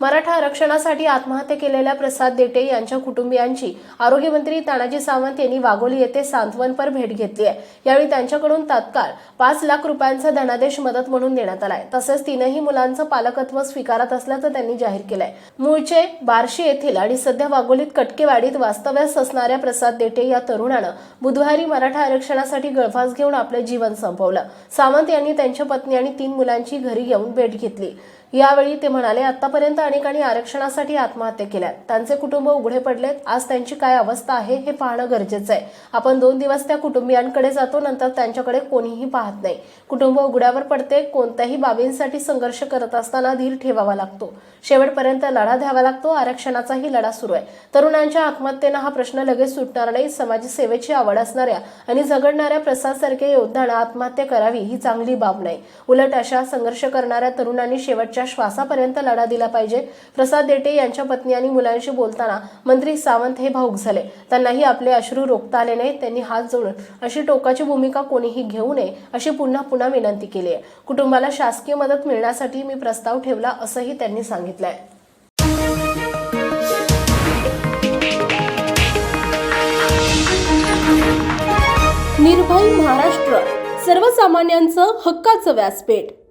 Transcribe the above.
मराठा आरक्षणासाठी आत्महत्या केलेल्या प्रसाद देटे यांच्या कुटुंबियांची आरोग्यमंत्री तानाजी सावंत यांनी वाघोली येथे सांत्वनपर भेट घेतली आहे. यावेळी त्यांच्याकडून तात्काळ पाच लाख रुपयांचा धनादेश मदत म्हणून देण्यात आलाय. तसेच तीनही मुलांचं पालकत्व स्वीकारत असल्याचं त्यांनी जाहीर केलंय. मूळचे बार्शी येथील आणि सध्या वाघोलीत कटकेवाडीत वास्तव्यास असणाऱ्या प्रसाद देटे या तरुणानं बुधवारी मराठा आरक्षणासाठी गळफास घेऊन आपलं जीवन संपवलं. सावंत यांनी त्यांच्या पत्नी आणि तीन मुलांची घरी येऊन भेट घेतली. यावेळी ते म्हणाले आतापर्यंत अनेकांनी आरक्षणासाठी आत्महत्या केल्या. त्यांचे कुटुंब उघडे पडलेत. आज त्यांची काय अवस्था आहे हे पाहणं गरजेचं आहे. आपण दोन दिवस त्या कुटुंबियांकडे जातो नंतर त्यांच्याकडे कोणीही पाहत नाही. कुटुंब उघड्यावर पडते. कोणत्याही बाबींसाठी संघर्ष करत असताना धीर ठेवावा लागतो. शेवटपर्यंत लढा द्यावा लागतो. आरक्षणाचाही लढा सुरू आहे. तरुणांच्या आत्महत्येनं हा प्रश्न लगेच सुटणार नाही. समाजसेवेची आवड असणाऱ्या आणि झगडणाऱ्या प्रसादसारख्या योद्धांना आत्महत्या करावी ही चांगली बाब नाही. उलट अशा संघर्ष करणाऱ्या तरुणांनी शेवटच्या श्वासापर्यंत लढा दिला पाहिजे. प्रसाद देटे यांच्या पत्नी आणि मुलांशी बोलताना मंत्री सावंत हे भाऊक झाले. त्यांनाही आपले अश्रू रोखता आले नाही त्यांनी हात जोडून अशी टोकाची भूमिका कोणीही घेऊ नये अशी पुन्हा पुन्हा विनंती केली आहे. कुटुंबाला शासकीय मदत मिळण्यासाठी मी प्रस्ताव ठेवला असंही त्यांनी सांगितलंय. निर्भय महाराष्ट्र. सर्वसामान्यांचं हक्काचं व्यासपीठ.